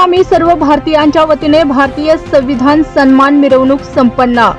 आम्ही सर्व भारतीयांच्या वतीने भारतीय संविधान सन्मान मिरवणूक संपन्न.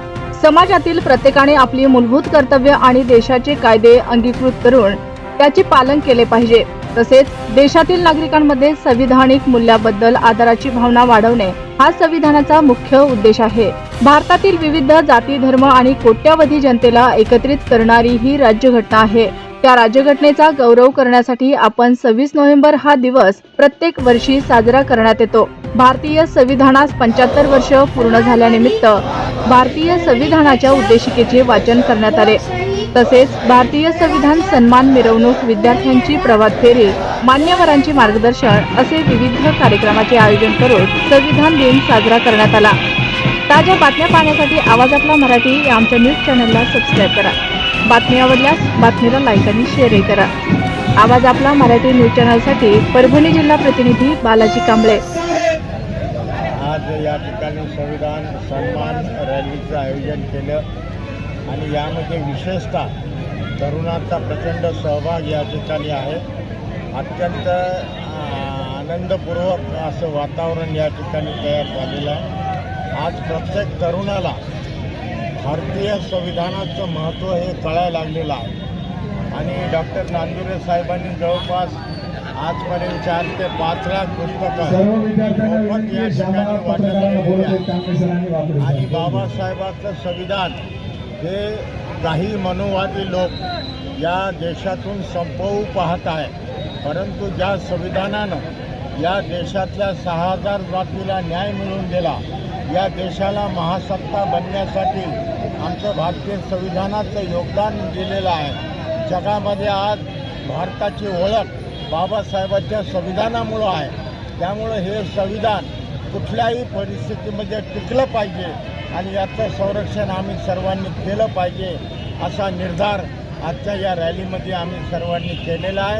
समाजातील प्रत्येकाने आपली मूलभूत कर्तव्य आणि देशाचे कायदे अंगीकृत करून त्याचे पालन केले पाहिजे. तसेच देशातील नागरिकांमध्ये संविधानिक मूल्याबद्दल आदराची भावना वाढवणे हा संविधानाचा मुख्य उद्देश आहे. भारतातील विविध जाती धर्म आणि कोट्यावधी जनतेला एकत्रित करणारी ही राज्यघटना आहे. त्या राज्यघटनेचा गौरव करण्यासाठी आपण सव्वीस नोव्हेंबर हा दिवस प्रत्येक वर्षी साजरा करण्यात येतो. भारतीय संविधानास पंच्याहत्तर वर्ष पूर्ण झाल्यानिमित्त भारतीय संविधानाच्या उद्देशिकेचे वाचन करण्यात आले. तसेच भारतीय संविधान सन्मान मिरवणूक विद्यार्थ्यांची प्रभात फेरी मान्यवरांचे मार्गदर्शन असे विविध कार्यक्रमाचे आयोजन करून संविधान दिन साजरा करण्यात आला. ताज्या बातम्या पाहण्यासाठी आवाज आपला मराठी आमच्या न्यूज चॅनलला सबस्क्राईब करा. बातमी आवडल्यास बातमीला लाईक आणि शेअरही करा. आवाज आपला मराठी न्यूज चॅनलसाठी परभणी जिल्हा प्रतिनिधी बालाजी कांबळे. आज या ठिकाणी संविधान सन्मान रॅलीचं आयोजन केलं आणि यामध्ये विशेषतः तरुणांचा प्रचंड सहभाग या ठिकाणी आहे. अत्यंत आनंदपूर्वक असं वातावरण या ठिकाणी तयार झालेलं आहे. आज प्रत्येक तरुणाला भारतीय संविधानाचं महत्त्व हे कळायला लागलेलं आहे. आणि डॉक्टर नांदुरे साहेबांनी जवळपास आजपर्यंत चार ते पाच लाख पुस्तकं मोफत या ठिकाणी. आणि बाबासाहेबांचं संविधान हे काही मनोवादी लोक या देशातून संपवू पाहत आहे परंतु ज्या संविधानानं या देशातल्या सहा हजार जातीला न्याय मिळवून दिला. या देशाला महासत्ता बनण्यासाठी आमचं भारतीय संविधानाचं योगदान दिलेलं आहे. जगामध्ये आज भारताची ओळख बाबासाहेबांच्या संविधानामुळं आहे. त्यामुळं हे संविधान कुठल्याही परिस्थितीमध्ये टिकलं पाहिजे आणि याचं संरक्षण आम्ही सर्वांनी केलं पाहिजे असा निर्धार आजच्या या रॅलीमध्ये आम्ही सर्वांनी केलेला आहे.